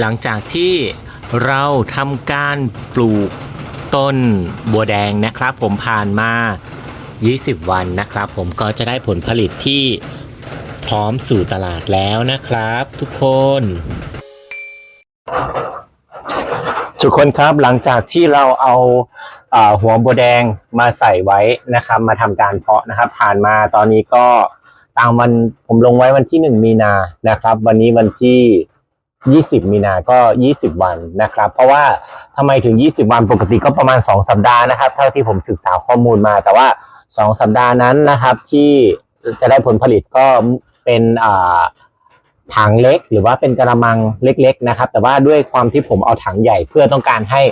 หลังจากที่เราทำการปลูกต้นบัวแดงนะครับ ผมผ่านมา 20 วันนะครับ ผมก็จะได้ผลผลิตที่พร้อมสู่ตลาดแล้วนะครับ ทุกคน ทุกคนครับหลังจากที่เราเอาอ่าหัวบัวแดงมาใส่ไว้นะครับ มาทำการเพาะนะครับ ผ่านมาตอนนี้ก็ตามวันผมลงไว้วันที่หนึ่งมีนานะครับ วันนี้วันที่ ยี่สิบมีนาก็ยี่สิบวันนะครับ เพราะว่าทำไมถึงยี่สิบวันปกติก็ประมาณสองสัปดาห์นะครับ เท่าที่ผมศึกษาข้อมูลมา แต่ว่าสองสัปดาห์นั้นนะครับ ที่จะได้ผลผลิตก็เป็นถังเล็ก หรือว่าเป็นกระมังเล็ก ๆ นะครับ แต่ว่าด้วยความที่ผมเอาถังใหญ่เพื่อต้องการให้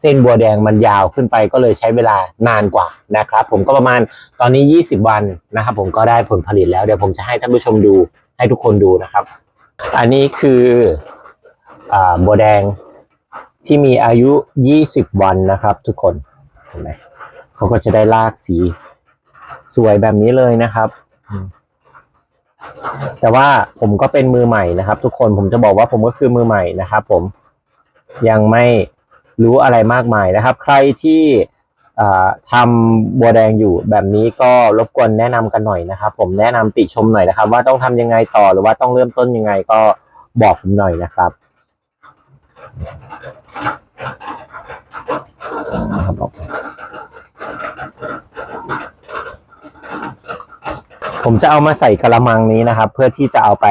เส้นบัวแดงมันยาวขึ้นไปก็เลยใช้เวลานานกว่านะครับ ผมก็ประมาณตอนนี้ 20 วันนะครับ ผมก็ได้ผลผลิตแล้วเดี๋ยวผมจะให้ท่านผู้ชมดูให้ทุกคนดูนะครับ อันนี้คือ บัวแดงที่มีอายุ 20 วันนะครับทุกคนเห็นไหมเขาก็จะได้ลากสีสวยแบบนี้เลยนะครับ แต่ว่าผมก็เป็นมือใหม่นะครับ ทุกคนผมจะบอกว่าผมก็คือมือใหม่นะครับ ผมยังไม่รู้อะไรมากมายนะครับ ใครที่อ่าทำบัวแดงอยู่แบบนี้ก็รบกวนแนะนำกันหน่อยนะครับ ผมแนะนำติชมหน่อยนะครับ ว่าต้องทำยังไงต่อหรือว่าต้องเริ่มต้นยังไงก็บอกผมหน่อยนะครับ ผมจะเอามาใส่กระมังนี้นะครับ เพื่อที่จะเอาไป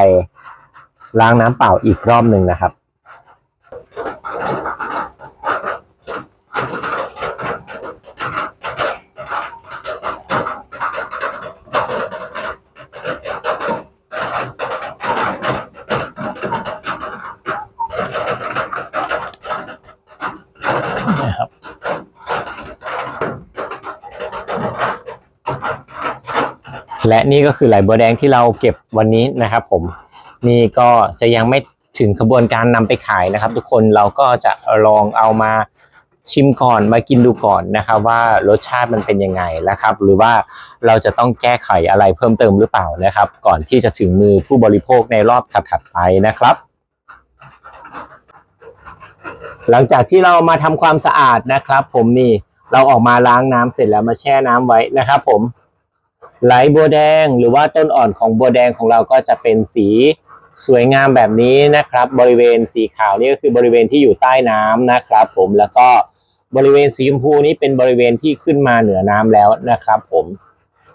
ล้างน้ำเปล่าอีกรอบหนึ่งนะครับ และนี่ก็คือไหลบัวแดงที่เราเก็บวันนี้นะครับ ผมนี่ก็จะยังไม่ถึงขบวนการนำไปขายนะครับ ทุกคนเราก็จะลองเอามาชิมก่อนมากินดูก่อนนะครับ ว่ารสชาติมันเป็นยังไงนะครับ หรือว่าเราจะต้องแก้ไขอะไรเพิ่มเติมหรือเปล่านะครับ ก่อนที่จะถึงมือผู้บริโภคในรอบถัดๆไปนะครับ หลังจากที่เรามาทำความสะอาดนะครับ ผมนี่เราออกมาล้างน้ำเสร็จแล้วมาแช่น้ำไว้นะครับ ผม ไหลบัวแดงหรือว่าต้นอ่อนของบัวแดงของเราก็จะเป็นสีสวยงามแบบนี้นะครับ บริเวณสีขาวนี่ก็คือบริเวณที่อยู่ใต้น้ำนะครับ ผมแล้วก็บริเวณสีชมพูนี้เป็นบริเวณที่ขึ้นมาเหนือน้ำแล้วนะครับ ผม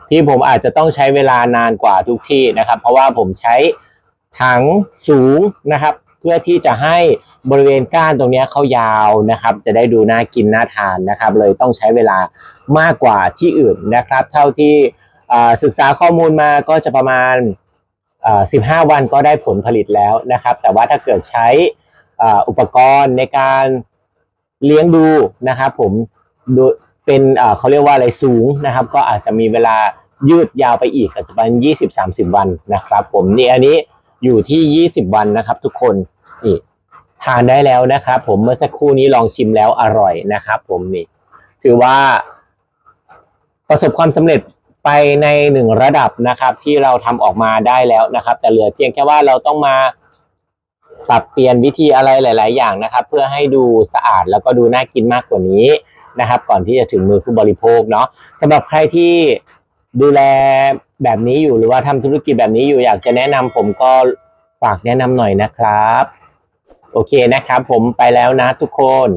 ที่ผมอาจจะต้องใช้เวลานานกว่าทุกที่นะครับ เพราะว่าผมใช้ถังสูงนะครับ เพื่อที่จะให้บริเวณก้านตรงนี้เขายาวนะครับ จะได้ดูน่ากินน่าทานนะครับ เลยต้องใช้เวลามากกว่าที่อื่นนะครับ เท่าที่ ศึกษาข้อมูลมาก็จะประมาณ 15 วันก็ได้ผลผลิตแล้วนะครับ แต่ว่าถ้าเกิดใช้อุปกรณ์ในการเลี้ยงดูนะครับผมดูเป็นเขาเรียกว่าอะไรสูงนะครับ ก็อาจจะมีเวลายืดยาวไปอีกอาจจะเป็น20-30 วันนะครับ ผมนี่อันนี้อยู่ที่ 20 วันนะครับ ทุกคนนี่ทานได้แล้วนะครับผมเมื่อสักครู่นี้ลองชิมแล้วอร่อยนะครับ ผมนี่ถือว่าประสบความสำเร็จ ไปในหนึ่งระดับนะครับ ที่เราทำออกมาได้แล้วนะครับ แต่เหลือเพียงแค่ว่าเราต้องมาปรับเปลี่ยนวิธีอะไรหลาย ๆ อย่างนะครับ เพื่อให้ดูสะอาดแล้วก็ดูน่ากินมากกว่านี้นะครับ ก่อนที่จะถึงมือผู้บริโภคเนาะสำหรับใครที่ดูแลแบบนี้อยู่หรือว่าทำธุรกิจแบบนี้อยู่อยากจะแนะนำผมก็ฝากแนะนำหน่อยนะครับ โอเคนะครับ ผมไปแล้วนะทุกคน